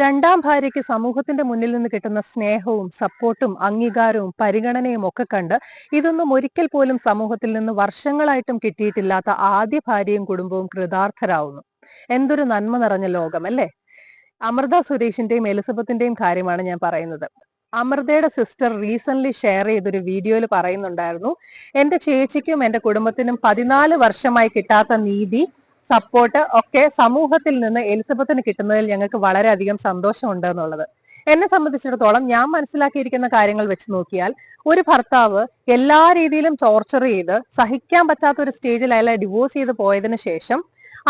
രണ്ടാം ഭാര്യയ്ക്ക് സമൂഹത്തിന്റെ മുന്നിൽ നിന്ന് കിട്ടുന്ന സ്നേഹവും സപ്പോർട്ടും അംഗീകാരവും പരിഗണനയും ഒക്കെ കണ്ട് ഇതൊന്നും ഒരിക്കൽ പോലും സമൂഹത്തിൽ നിന്ന് വർഷങ്ങളായിട്ടും കിട്ടിയിട്ടില്ലാത്ത ആദ്യ ഭാര്യയും കുടുംബവും കൃതാർത്ഥരാവുന്നു. എന്തൊരു നന്മ നിറഞ്ഞ ലോകം അല്ലേ? അമൃത സുരേഷിന്റെയും എലിസബത്തിന്റെയും കാര്യമാണ് ഞാൻ പറയുന്നത്. അമൃതയുടെ സിസ്റ്റർ റീസെന്റ് ഷെയർ ചെയ്തൊരു വീഡിയോയിൽ പറയുന്നുണ്ടായിരുന്നു എന്റെ ചേച്ചിക്കും എന്റെ കുടുംബത്തിനും പതിനാല് വർഷമായി കിട്ടാത്ത നീതി സപ്പോർട്ട് ഒക്കെ സമൂഹത്തിൽ നിന്ന് എലിസബത്തിന് കിട്ടുന്നതിൽ ഞങ്ങൾക്ക് വളരെയധികം സന്തോഷമുണ്ട് എന്നുള്ളത്. എന്നെ സംബന്ധിച്ചിടത്തോളം ഞാൻ മനസ്സിലാക്കിയിരിക്കുന്ന കാര്യങ്ങൾ വെച്ച് നോക്കിയാൽ ഒരു ഭർത്താവ് എല്ലാ രീതിയിലും ടോർച്ചർ ചെയ്ത് സഹിക്കാൻ പറ്റാത്ത ഒരു സ്റ്റേജിൽ അയാളെ ഡിവോഴ്സ് ചെയ്ത് പോയതിനു ശേഷം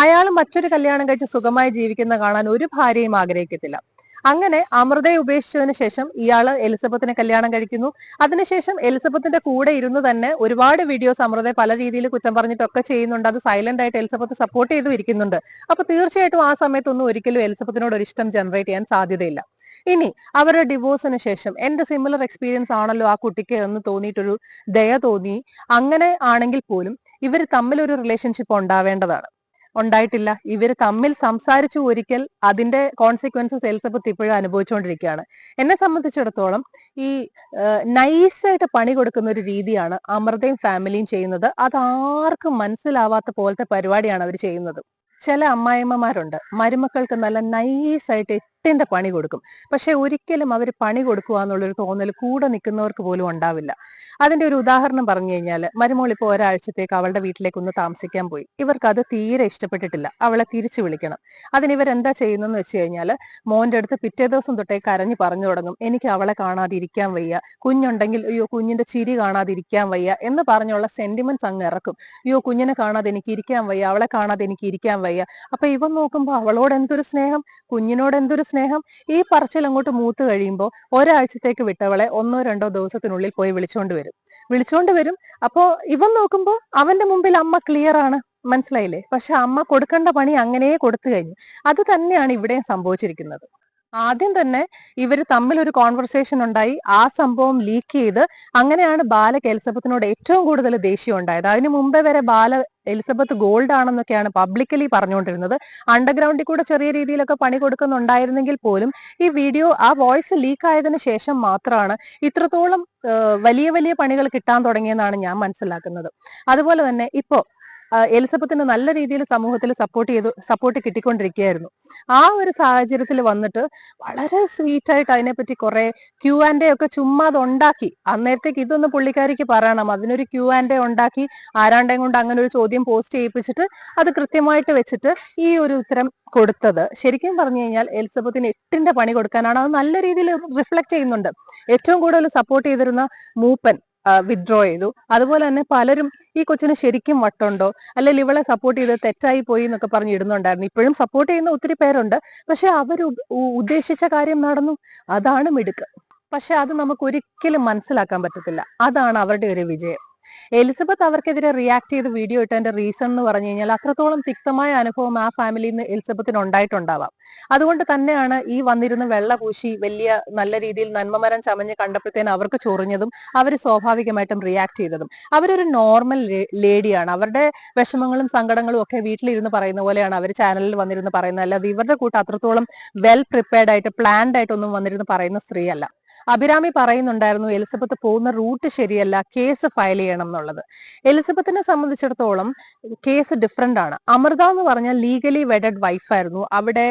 അയാൾ മറ്റൊരു കല്യാണം കഴിച്ച് സുഖമായി ജീവിക്കുന്ന കാണാൻ ഒരു ഭാര്യയും ആഗ്രഹിക്കത്തില്ല. അങ്ങനെ അമൃതയെ ഉപേക്ഷിച്ചതിന് ശേഷം ഇയാൾ എലിസബത്തിനെ കല്യാണം കഴിക്കുന്നു. അതിനുശേഷം എലിസബത്തിന്റെ കൂടെ ഇരുന്ന് തന്നെ ഒരുപാട് വീഡിയോസ് അമൃതയെ പല രീതിയിൽ കുറ്റം പറഞ്ഞിട്ടൊക്കെ ചെയ്യുന്നുണ്ട്. അത് സൈലന്റ് ആയിട്ട് എലിസബത്ത് സപ്പോർട്ട് ചെയ്തു ഇരിക്കുന്നുണ്ട്. അപ്പൊ തീർച്ചയായിട്ടും ആ സമയത്തൊന്നും ഒരിക്കലും എലിസബത്തിനോട് ഒരു ഇഷ്ടം ജനറേറ്റ് ചെയ്യാൻ സാധ്യതയില്ല. ഇനി അവരുടെ ഡിവോഴ്സിന് ശേഷം എന്റെ സിമിലർ എക്സ്പീരിയൻസ് ആണല്ലോ ആ കുട്ടിക്ക് എന്ന് തോന്നിയിട്ടൊരു ദയ തോന്നി. അങ്ങനെ ആണെങ്കിൽ പോലും ഇവർ തമ്മിൽ ഒരു റിലേഷൻഷിപ്പ് ഉണ്ടാവേണ്ടതാണ്. ഉണ്ടായിട്ടില്ല. ഇവർ തമ്മിൽ സംസാരിച്ചു ഒരിക്കൽ അതിന്റെ കോൺസിക്വൻസസ് എലിസബത്ത് ഇപ്പോഴും അനുഭവിച്ചുകൊണ്ടിരിക്കുകയാണ്. എന്നെ സംബന്ധിച്ചിടത്തോളം ഈ നൈസായിട്ട് പണി കൊടുക്കുന്ന ഒരു രീതിയാണ് അമൃതയും ഫാമിലിയും ചെയ്യുന്നത്. അത് ആർക്കും മനസ്സിലാവാത്ത പോലത്തെ പരിപാടിയാണ് അവർ ചെയ്യുന്നത്. ചില അമ്മായിമ്മമാരുണ്ട് മരുമക്കൾക്ക് നല്ല നൈസായിട്ട് എട്ടിന്റെ പണി കൊടുക്കും. പക്ഷെ ഒരിക്കലും അവർ പണി കൊടുക്കുക എന്നുള്ളൊരു തോന്നൽ കൂടെ നിൽക്കുന്നവർക്ക് പോലും ഉണ്ടാവില്ല. അതിന്റെ ഒരു ഉദാഹരണം പറഞ്ഞു കഴിഞ്ഞാൽ മരുമോൾ ഇപ്പോൾ ഒരാഴ്ചത്തേക്ക് അവളുടെ വീട്ടിലേക്ക് ഒന്ന് താമസിക്കാൻ പോയി. ഇവർക്ക് അത് തീരെ ഇഷ്ടപ്പെട്ടിട്ടില്ല. അവളെ തിരിച്ചു വിളിക്കണം. അതിന് എന്താ ചെയ്യുന്നതെന്ന് വെച്ച് കഴിഞ്ഞാൽ മോന്റെ അടുത്ത് പിറ്റേ ദിവസം തൊട്ടേ കരഞ്ഞു പറഞ്ഞു തുടങ്ങും എനിക്ക് അവളെ കാണാതിരിക്കാൻ വയ്യ. കുഞ്ഞുണ്ടെങ്കിൽ അയ്യോ കുഞ്ഞിന്റെ ചിരി കാണാതിരിക്കാൻ വയ്യ. എന്ന് പറഞ്ഞുള്ള സെന്റിമെന്റ്സ് അങ്ങ് ഇറക്കും. അയ്യോ കുഞ്ഞിനെ കാണാതെ എനിക്ക് ഇരിക്കാൻ വയ്യ. അവളെ കാണാതെ എനിക്ക് ഇരിക്കാൻ വയ്യ. അപ്പൊ ഇവൻ നോക്കുമ്പോൾ അവളോട് എന്തൊരു സ്നേഹം? കുഞ്ഞിനോട് എന്തൊരു സ്നേഹം ഈ പറച്ചിൽ അങ്ങോട്ട് മൂത്ത് കഴിയുമ്പോൾ ഒരാഴ്ചത്തേക്ക് വിട്ടവളെ ഒന്നോ രണ്ടോ ദിവസത്തിനുള്ളിൽ പോയി വിളിച്ചോണ്ട് വരും. വിളിച്ചോണ്ട് വരും. അപ്പോ ഇവൻ നോക്കുമ്പോൾ അവന്റെ മുമ്പിൽ അമ്മ ക്ലിയർ ആണ്. മനസ്സിലായില്ലേ? പക്ഷെ അമ്മ കൊടുക്കേണ്ട പണി അങ്ങനെ കൊടുത്തു കഴിഞ്ഞു. അത് തന്നെയാണ് ഇവിടെ സംഭവിച്ചിരിക്കുന്നത്. ആദ്യം തന്നെ ഇവർ തമ്മിൽ ഒരു കോൺവെർസേഷൻ ഉണ്ടായി. ആ സംഭവം ലീക്ക് ചെയ്ത് അങ്ങനെയാണ് ബാല എലിസബത്തിനോട് ഏറ്റവും കൂടുതൽ ദേഷ്യം ഉണ്ടായത്. അതിനു മുമ്പേ വരെ ബാല എലിസബത്ത് ഗോൾഡ് ആണെന്നൊക്കെയാണ് പബ്ലിക്കലി പറഞ്ഞുകൊണ്ടിരുന്നത്. അണ്ടർഗ്രൗണ്ടിൽ കൂടെ ചെറിയ രീതിയിലൊക്കെ പണി കൊടുക്കുന്നുണ്ടായിരുന്നെങ്കിൽ പോലും ഈ വീഡിയോ ആ വോയിസ് ലീക്ക് ആയതിനു ശേഷം മാത്രമാണ് ഇത്രത്തോളം വലിയ വലിയ പണികൾ കിട്ടാൻ തുടങ്ങിയെന്നാണ് ഞാൻ മനസ്സിലാക്കുന്നത്. അതുപോലെ തന്നെ ഇപ്പോ എലിസബത്തിന് നല്ല രീതിയിൽ സമൂഹത്തിൽ സപ്പോർട്ട് ചെയ്തു സപ്പോർട്ട് കിട്ടിക്കൊണ്ടിരിക്കുകയായിരുന്നു. ആ ഒരു സാഹചര്യത്തിൽ വന്നിട്ട് വളരെ സ്വീറ്റ് ആയിട്ട് അതിനെപ്പറ്റി കുറെ ക്യൂ ആൻഡ് ഒക്കെ ചുമ്മാ അത് ഉണ്ടാക്കി. അന്നേരത്തേക്ക് ഇതൊന്ന് പുള്ളിക്കാരിക്ക് പറയണം. അതിനൊരു ക്യൂ ആൻഡ് ഉണ്ടാക്കി. ആരാണ്ടേം കൊണ്ട് അങ്ങനെ ഒരു ചോദ്യം പോസ്റ്റ് ചെയ്യിപ്പിച്ചിട്ട് അത് കൃത്യമായിട്ട് വെച്ചിട്ട് ഈ ഒരു ഉത്തരം കൊടുത്തത്. ശരിക്കും പറഞ്ഞു കഴിഞ്ഞാൽ എലിസബത്തിന് എട്ടിന്റെ പണി കൊടുക്കാനാണ്. അത് നല്ല രീതിയിൽ റിഫ്ലക്ട് ചെയ്യുന്നുണ്ട്. ഏറ്റവും കൂടുതൽ സപ്പോർട്ട് ചെയ്തിരുന്ന മൂപ്പൻ വിത്ഡ്രോ ചെയ്തു. അതുപോലെ തന്നെ പലരും ഈ കൊച്ചിന് ശരിക്കും വട്ടുണ്ടോ? അല്ലെങ്കിൽ ഇവളെ സപ്പോർട്ട് ചെയ്ത് തെറ്റായി പോയി എന്നൊക്കെ പറഞ്ഞ് ഇടുന്നുണ്ടായിരുന്നു. ഇപ്പോഴും സപ്പോർട്ട് ചെയ്യുന്ന ഒത്തിരി പേരുണ്ട്. പക്ഷെ അവർ ഉദ്ദേശിച്ച കാര്യം നടന്നു. അതാണ് മിടുക്ക്. പക്ഷെ അത് നമുക്ക് ഒരിക്കലും മനസ്സിലാക്കാൻ പറ്റത്തില്ല. അതാണ് അവരുടെ ഒരു വിജയം. എലിസബത്ത് അവർക്കെതിരെ റിയാക്ട് ചെയ്ത് വീഡിയോ ഇട്ടതിന്റെ റീസൺ എന്ന് പറഞ്ഞു കഴിഞ്ഞാൽ അത്രത്തോളം തിക്തമായ അനുഭവം ആ ഫാമിലിയിൽ നിന്ന് എലിസബത്തിന് ഉണ്ടായിട്ടുണ്ടാവാം. അതുകൊണ്ട് തന്നെയാണ് ഈ വന്നിരുന്ന വെള്ള പൂശി വലിയ നല്ല രീതിയിൽ നന്മമരം ചമഞ്ഞ് കണ്ടപ്പോഴത്തേന് അവർക്ക് ചൊറിഞ്ഞതും അവർ സ്വാഭാവികമായിട്ടും റിയാക്ട് ചെയ്തതും. അവരൊരു നോർമൽ ലേഡിയാണ് അവരുടെ വിഷമങ്ങളും സങ്കടങ്ങളും ഒക്കെ വീട്ടിലിരുന്ന് പറയുന്ന പോലെയാണ് അവർ ചാനലിൽ വന്നിരുന്ന് പറയുന്നത്. അല്ലാതെ ഇവരുടെ കൂട്ടം അത്രത്തോളം വെൽ പ്രിപ്പയർഡ് ആയിട്ട് പ്ലാൻഡ് ആയിട്ടൊന്നും വന്നിരുന്ന് പറയുന്ന സ്ത്രീയല്ല. അഭിരാമി പറയുന്നുണ്ടായിരുന്നു എലിസബത്ത് പോകുന്ന റൂട്ട് ശരിയല്ല കേസ് ഫയൽ ചെയ്യണം എന്നുള്ളത്. എലിസബത്തിനെ സംബന്ധിച്ചിടത്തോളം കേസ് ഡിഫറെന്റ് ആണ്. അമൃത എന്ന് പറഞ്ഞാൽ ലീഗലി വെഡഡ് വൈഫായിരുന്നു അവിടെ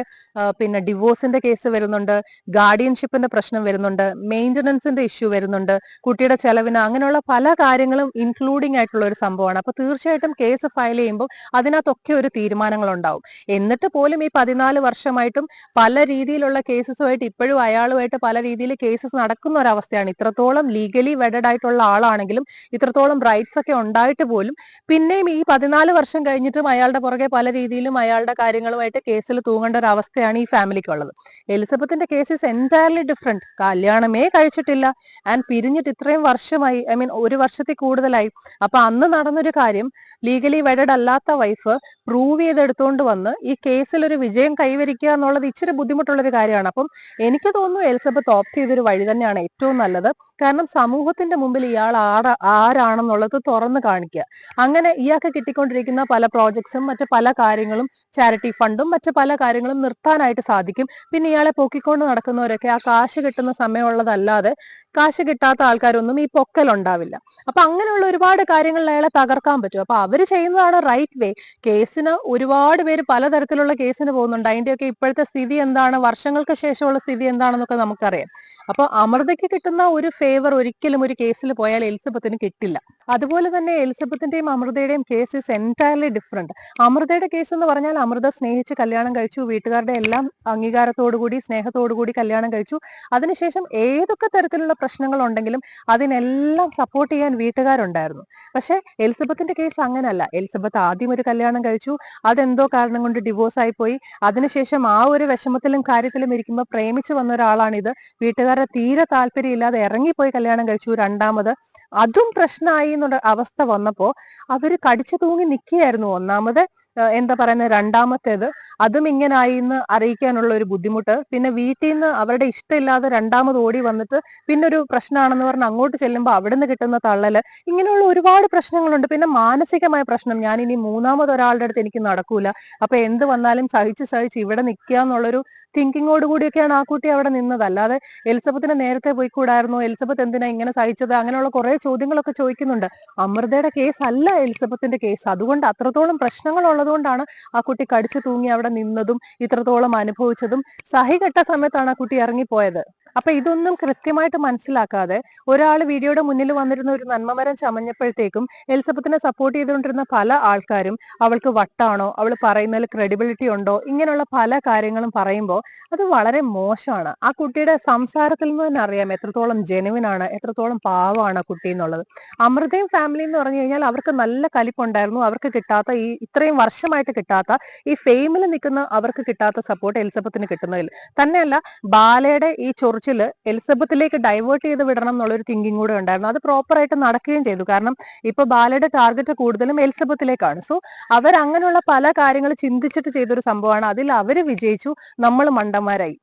പിന്നെ ഡിവോഴ്സിന്റെ കേസ് വരുന്നുണ്ട് ഗാർഡിയൻഷിപ്പിന്റെ പ്രശ്നം വരുന്നുണ്ട് മെയിന്റനൻസിന്റെ ഇഷ്യൂ വരുന്നുണ്ട് കുട്ടിയുടെ ചെലവിന് അങ്ങനെയുള്ള പല കാര്യങ്ങളും ഇൻക്ലൂഡിംഗ് ആയിട്ടുള്ള ഒരു സംഭവമാണ്. അപ്പൊ തീർച്ചയായിട്ടും കേസ് ഫയൽ ചെയ്യുമ്പോൾ അതിനകത്തൊക്കെ ഒരു തീരുമാനങ്ങൾ ഉണ്ടാവും എന്നിട്ട് പോലും ഈ പതിനാല് വർഷമായിട്ടും പല രീതിയിലുള്ള കേസസുമായിട്ട് ഇപ്പോഴും അയാളുമായിട്ട് പല രീതിയിൽ കേസസ് നടക്കുന്ന ഒരവസ്ഥയാണ് ഇത്രത്തോളം ലീഗലി വെഡഡ് ആയിട്ടുള്ള ആളാണെങ്കിലും ഇത്രത്തോളം റൈറ്റ്സ് ഒക്കെ ഉണ്ടായിട്ട് പോലും പിന്നെയും ഈ പതിനാല് വർഷം കഴിഞ്ഞിട്ടും അയാളുടെ പുറകെ പല രീതിയിലും അയാളുടെ കാര്യങ്ങളുമായിട്ട് കേസിൽ തൂങ്ങേണ്ട ഒരു അവസ്ഥയാണ് ഈ ഫാമിലിക്കുള്ളത്. എലിസബത്തിന്റെ കേസ് ഇസ് എന്റയർലി ഡിഫറെന്റ് കല്യാണമേ കഴിച്ചിട്ടില്ല. ആൻഡ് പിരിഞ്ഞിട്ട് ഇത്രയും വർഷമായി ഐ മീൻ ഒരു വർഷത്തിൽ കൂടുതലായി. അപ്പൊ അന്ന് നടന്നൊരു കാര്യം ലീഗലി വെഡഡ് അല്ലാത്ത വൈഫ് പ്രൂവ് ചെയ്തെടുത്തുകൊണ്ട് വന്ന് ഈ കേസിൽ ഒരു വിജയം കൈവരിക്കുക എന്നുള്ളത് ഇച്ചിരി ബുദ്ധിമുട്ടുള്ള ഒരു കാര്യമാണ്. അപ്പം എനിക്ക് തോന്നുന്നു എലിസബത്ത് ഓപ്റ്റ് ചെയ്തൊരു വഴി തന്നെയാണ് ഏറ്റവും നല്ലത്. കാരണം സമൂഹത്തിന്റെ മുമ്പിൽ ഇയാൾ ആരാ ആരാണെന്നുള്ളത് തുറന്നു കാണിക്കുക. അങ്ങനെ ഇയാൾക്ക് കിട്ടിക്കൊണ്ടിരിക്കുന്ന പല പ്രോജക്ട്സും മറ്റു പല കാര്യങ്ങളും ചാരിറ്റി ഫണ്ടും മറ്റു പല കാര്യങ്ങളും നിർത്താനായിട്ട് സാധിക്കും. പിന്നെ ഇയാളെ പൊക്കിക്കൊണ്ട് നടക്കുന്നവരൊക്കെ ആ കാശ് കിട്ടുന്ന സമയമുള്ളതല്ലാതെ കാശ് കിട്ടാത്ത ആൾക്കാരൊന്നും ഈ പൊക്കൽ ഉണ്ടാവില്ല. അപ്പൊ അങ്ങനെയുള്ള ഒരുപാട് കാര്യങ്ങളിൽ അയാളെ തകർക്കാൻ പറ്റും. അപ്പൊ അവർ ചെയ്യുന്നതാണ് റൈറ്റ് വേ കേസിന് ഒരുപാട് പേര് പലതരത്തിലുള്ള കേസിന് പോകുന്നുണ്ട്. അതിന്റെയൊക്കെ ഇപ്പോഴത്തെ സ്ഥിതി എന്താണ്? വർഷങ്ങൾക്ക് ശേഷമുള്ള സ്ഥിതി എന്താണെന്നൊക്കെ നമുക്കറിയാം. അപ്പൊ അമൃതയ്ക്ക് കിട്ടുന്ന ഒരു ഫേവർ ഒരിക്കലും ഒരു കേസിൽ പോയാൽ എലിസബത്തിന് കിട്ടില്ല. അതുപോലെ തന്നെ എലിസബത്തിന്റെയും അമൃതയുടെയും കേസ് ഇസ് എന്റയർലി ഡിഫറെന്റ് അമൃതയുടെ കേസ് എന്ന് പറഞ്ഞാൽ അമൃത സ്നേഹിച്ച് കല്യാണം കഴിച്ചു. വീട്ടുകാരുടെ എല്ലാം അംഗീകാരത്തോടുകൂടി സ്നേഹത്തോടുകൂടി കല്യാണം കഴിച്ചു. അതിനുശേഷം ഏതൊക്കെ തരത്തിലുള്ള പ്രശ്നങ്ങൾ ഉണ്ടെങ്കിലും അതിനെല്ലാം സപ്പോർട്ട് ചെയ്യാൻ വീട്ടുകാരുണ്ടായിരുന്നു. പക്ഷെ എലിസബത്തിന്റെ കേസ് അങ്ങനല്ല. എലിസബത്ത് ആദ്യം ഒരു കല്യാണം കഴിച്ചു. അതെന്തോ കാരണം കൊണ്ട് ഡിവോഴ്സ് ആയി പോയി അതിനുശേഷം ആ ഒരു വിഷമത്തിലും കാര്യത്തിലും ഇരിക്കുമ്പോൾ പ്രേമിച്ച് വന്ന ഒരാളാണിത്. വീട്ടുകാരുടെ തീരെ താല്പര്യമില്ലാതെ ഇറങ്ങിപ്പോയി കല്യാണം കഴിച്ചു രണ്ടാമത്. അതും പ്രശ്നമായി എന്നുള്ള അവസ്ഥ വന്നപ്പോൾ അവർ കടിച്ചു തൂങ്ങി നിൽക്കുകയായിരുന്നു ഒന്നാമത് എന്താ പറയുന്ന രണ്ടാമത്തേത്. അതും ഇങ്ങനായി എന്ന് അറിയിക്കാനുള്ള ഒരു ബുദ്ധിമുട്ട്. പിന്നെ വീട്ടിൽ നിന്ന് അവരുടെ ഇഷ്ടമില്ലാതെ രണ്ടാമത് ഓടി വന്നിട്ട് പിന്നെ ഒരു പ്രശ്നമാണെന്ന് പറഞ്ഞ് അങ്ങോട്ട് ചെല്ലുമ്പോൾ അവിടെ നിന്ന് കിട്ടുന്ന തള്ളൽ ഇങ്ങനെയുള്ള ഒരുപാട് പ്രശ്നങ്ങളുണ്ട്. പിന്നെ മാനസികമായ പ്രശ്നം ഞാൻ ഇനി മൂന്നാമത് ഒരാളുടെ അടുത്ത് എനിക്ക് നടക്കൂല. അപ്പൊ എന്ത് വന്നാലും സഹിച്ച് സഹിച്ച് ഇവിടെ നിൽക്കുക എന്നുള്ളൊരു തിങ്കിങ്ങോട് കൂടിയൊക്കെയാണ് ആ കുട്ടി അവിടെ നിന്നത്. അല്ലാതെ എലിസബത്തിന് നേരത്തെ പോയി കൂടായിരുന്നു എലിസബത്ത് എന്തിനാ ഇങ്ങനെ സഹിച്ചത്? അങ്ങനെയുള്ള കുറെ ചോദ്യങ്ങളൊക്കെ ചോദിക്കുന്നുണ്ട്. അമൃതയുടെ കേസ് അല്ല എലിസബത്തിന്റെ കേസ്. അതുകൊണ്ട് അത്രത്തോളം പ്രശ്നങ്ങൾ ഉള്ളതുകൊണ്ടാണ് ആ കുട്ടി കടിച്ചു തൂങ്ങി അവിടെ നിന്നതും ഇത്രത്തോളം അനുഭവിച്ചതും. സഹികെട്ട സമയത്താണ് ആ കുട്ടി ഇറങ്ങിപ്പോയത്. അപ്പൊ ഇതൊന്നും കൃത്യമായിട്ട് മനസ്സിലാക്കാതെ ഒരാൾ വീഡിയോയുടെ മുന്നിൽ വന്നിരുന്ന ഒരു നന്മമരം ചമഞ്ഞപ്പോഴത്തേക്കും എലിസബത്തിനെ സപ്പോർട്ട് ചെയ്തുകൊണ്ടിരുന്ന പല ആൾക്കാരും അവൾക്ക് വട്ടാണോ അവൾ പറയുന്നതിൽ ക്രെഡിബിലിറ്റി ഉണ്ടോ ഇങ്ങനെയുള്ള പല കാര്യങ്ങളും പറയുമ്പോൾ അത് വളരെ മോശമാണ്. ആ കുട്ടിയുടെ സംസാരത്തിൽ നിന്ന് തന്നെ അറിയാം എത്രത്തോളം ജെനുവിൻ ആണ് എത്രത്തോളം പാവമാണ് കുട്ടി എന്നുള്ളത്. അമൃതയും ഫാമിലി എന്ന് പറഞ്ഞു കഴിഞ്ഞാൽ അവർക്ക് നല്ല കലിപ്പുണ്ടായിരുന്നു അവർക്ക് കിട്ടാത്ത ഈ ഇത്രയും വർഷമായിട്ട് കിട്ടാത്ത ഈ ഫെയിമിൽ നിൽക്കുന്ന അവർക്ക് കിട്ടാത്ത സപ്പോർട്ട് എലിസബത്തിന് കിട്ടുന്നതിൽ. തന്നെയല്ല ബാലയുടെ ഈ ചൊറിച്ചിൽ എലിസബത്തിലേക്ക് ഡൈവേർട്ട് ചെയ്ത് വിടണം എന്നുള്ളൊരു തിങ്കിങ് കൂടെ ഉണ്ടായിരുന്നു. അത് പ്രോപ്പറായിട്ട് നടക്കുകയും ചെയ്തു. കാരണം ഇപ്പൊ ബാലയുടെ ടാർഗറ്റ് കൂടുതലും എലിസബത്തിലേക്കാണ്. സോ അവർ അങ്ങനെയുള്ള പല കാര്യങ്ങൾ ചിന്തിച്ചിട്ട് ചെയ്തൊരു സംഭവമാണ്. അതിൽ അവർ വിജയിച്ചു. നമ്മൾ മണ്ടന്മാരായി.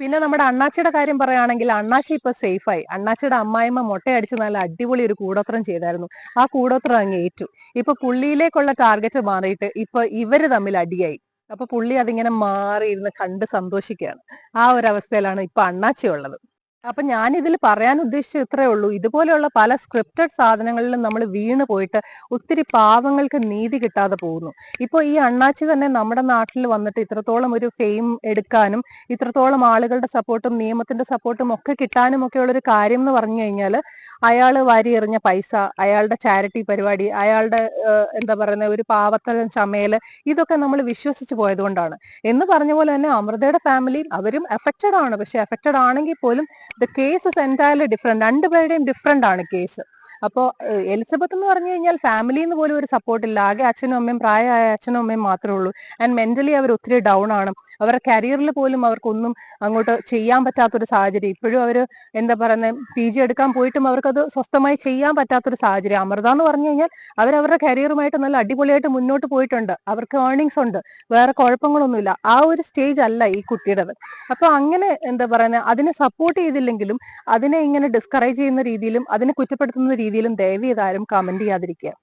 പിന്നെ നമ്മുടെ അണ്ണാച്ചിയുടെ കാര്യം പറയുകയാണെങ്കിൽ അണ്ണാച്ചി ഇപ്പൊ സേഫായി അണ്ണാച്ചിയുടെ അമ്മായിമ്മ മുട്ടയടിച്ച് നല്ല അടിപൊളി ഒരു കൂടോത്രം ചെയ്തായിരുന്നു. ആ കൂടോത്രം അങ്ങ് ഏറ്റു. ഇപ്പൊ പുള്ളിയിലേക്കുള്ള ടാർഗറ്റ് മാറിയിട്ട് ഇപ്പൊ ഇവർ തമ്മിൽ അടിയായി. അപ്പൊ പുള്ളി അതിങ്ങനെ മാറി ഇരുന്ന് കണ്ട് സന്തോഷിക്കുകയാണ്. ആ ഒരു അവസ്ഥയിലാണ് ഇപ്പൊ അണ്ണാച്ചി ഉള്ളത്. അപ്പൊ ഞാൻ ഇതിൽ പറയാൻ ഉദ്ദേശിച്ചത് ഇത്രേ ഉള്ളൂ. ഇതുപോലെയുള്ള പല സ്ക്രിപ്റ്റഡ് സാധനങ്ങളിലും നമ്മൾ വീണ് പോയിട്ട് ഒത്തിരി പാവങ്ങൾക്ക് നീതി കിട്ടാതെ പോകുന്നു. ഇപ്പൊ ഈ അണ്ണാച്ചി തന്നെ നമ്മുടെ നാട്ടിൽ വന്നിട്ട് ഇത്രത്തോളം ഒരു ഫെയിം എടുക്കാനും ഇത്രത്തോളം ആളുകളുടെ സപ്പോർട്ടും നിയമത്തിന്റെ സപ്പോർട്ടും ഒക്കെ കിട്ടാനും ഒക്കെ ഉള്ള ഒരു കാര്യം എന്ന് പറഞ്ഞു കഴിഞ്ഞാൽ അയാൾ വാരി എറിഞ്ഞ പൈസ അയാളുടെ ചാരിറ്റി പരിപാടി അയാളുടെ എന്താ പറയുന്നത് ഒരു പാവത്തഴം ചമയൽ ഇതൊക്കെ നമ്മൾ വിശ്വസിച്ച് പോയതുകൊണ്ടാണ്. എന്ന് പറഞ്ഞ പോലെ തന്നെ അമൃതയുടെ ഫാമിലി അവരും എഫക്റ്റഡ് ആണ്. പക്ഷെ എഫക്റ്റഡ് ആണെങ്കിൽ പോലും the case is entirely different രണ്ടുപേരുടെയും ഡിഫറെന്റ് ആണ് കേസ് അപ്പോൾ എലിസബത്ത് എന്ന് പറഞ്ഞു കഴിഞ്ഞാൽ ഫാമിലി എന്ന് പോലും ഒരു സപ്പോർട്ട് ഇല്ല. ആകെ അച്ഛനും അമ്മയും പ്രായമായ അച്ഛനും അമ്മയും മാത്രമേ ഉള്ളൂ. ആൻഡ് മെന്റലി അവർ ഒത്തിരി ഡൗൺ ആണ്. അവരുടെ കരിയറിൽ പോലും അവർക്കൊന്നും അങ്ങോട്ട് ചെയ്യാൻ പറ്റാത്തൊരു സാഹചര്യം. ഇപ്പോഴും അവർ എന്താ പറയുന്നത് പി ജി എടുക്കാൻ പോയിട്ടും അവർക്കത് സ്വസ്ഥമായി ചെയ്യാൻ പറ്റാത്തൊരു സാഹചര്യം. അമൃത എന്ന് പറഞ്ഞു കഴിഞ്ഞാൽ അവരവരുടെ കരിയറുമായിട്ട് നല്ല അടിപൊളിയായിട്ട് മുന്നോട്ട് പോയിട്ടുണ്ട്. അവർക്ക് ഏർണിങ്സ് ഉണ്ട്. വേറെ കുഴപ്പങ്ങളൊന്നുമില്ല. ആ ഒരു സ്റ്റേജ് അല്ല ഈ കുട്ടിയുടേത്. അപ്പൊ അങ്ങനെ എന്താ പറയുന്നത് അതിനെ സപ്പോർട്ട് ചെയ്തില്ലെങ്കിലും അതിനെ ഇങ്ങനെ ഡിസ്കറേജ് ചെയ്യുന്ന രീതിയിലും അതിനെ കുറ്റപ്പെടുത്തുന്ന രീതിയിലും ദയവ് ചെയ്താരും കമന്റ് ചെയ്യാതിരിക്കുക.